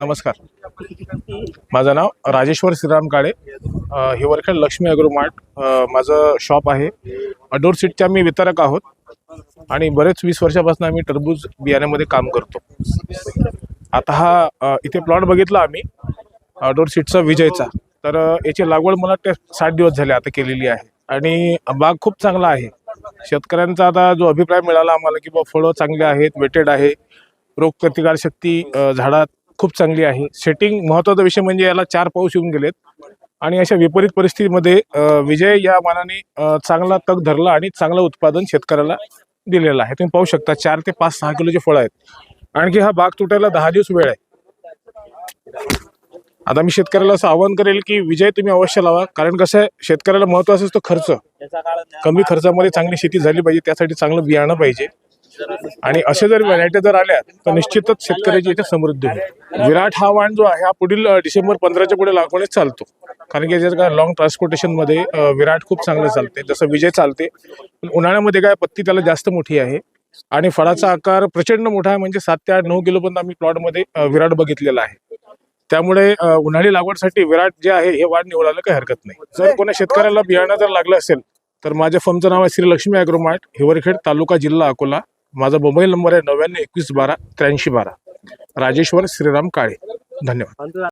नमस्कार. माझं नाव राजेश्वर श्रीराम काळे. हिवरखेड लक्ष्मी अग्रो मार्ट माझं शॉप आहे. अडोर सीटचे आम्ही वितरक आहोत आणि बरेच वीस वर्षापासून आम्ही टरबूज बियाण्यामध्ये काम करतो. आता हा इथे प्लॉट बघितला आम्ही अडोर सीटचा विजयचा तर याची लागवड मला ते साठ दिवस झाले आता केलेली आहे. आणि बाग खूप चांगला आहे. शेतकऱ्यांचा आता जो अभिप्राय मिळाला आम्हाला की बा फळं चांगली आहेत वेटेड आहे रोगप्रतिकारशक्ती झाडात खूप चांगली आहे. सेटिंग महत्त्वाचा विषय म्हणजे याला चार पाऊस येऊन गेलेत. आणि अशा विपरीत परिस्थितीमध्ये विजय या मानाने चांगला तग धरला आणि चांगलं उत्पादन शेतकऱ्याला दिलेलं आहे. तुम्ही पाहू शकता चार ते पाच सहा किलोचे फळं आहेत. आणखी हा बाग तुटायला दहा दिवस वेळ आहे. आता मी शेतकऱ्याला असं आवाहन करेल की विजय तुम्ही अवश्य लावा. कारण कसं आहे शेतकऱ्याला महत्त्वाचा असतो खर्च. कमी खर्चामध्ये चांगली शेती झाली पाहिजे त्यासाठी चांगलं बियाणं पाहिजे. आणि असे जर व्हरायटी जर आल्या तर निश्चितच शेतकऱ्याची इथे समृद्धी होईल. विराट हा वाण जो आहे हा पुढील डिसेंबर पंधराच्या पुढे लागवणीच चालतो. कारण की जर का लॉंग ट्रान्सपोर्टेशनमध्ये विराट खूप चांगलं चालते. जसं विजय चालते. उन्हाळ्यामध्ये काय पत्ती त्याला जास्त मोठी आहे. आणि फळाचा आकार प्रचंड मोठा आहे. म्हणजे सात ते आठ नऊ किलोपर्यंत आम्ही प्लॉटमध्ये विराट बघितलेला आहे. त्यामुळे उन्हाळी लागवडसाठी विराट जे आहे हे वाढ निवडायला काही हरकत नाही. जर कोणा शेतकऱ्याला बियाणं जर लागलं असेल तर माझ्या फर्मचं नाव आहे श्री लक्ष्मी ॲग्रोमार्ट हिवरखेड तालुका जिल्हा अकोला. माझा मोबाईल नंबर आहे नव्याण्णव एकवीस बारा त्र्याऐंशी बारा. राजेश्वर श्रीराम काळे. धन्यवाद.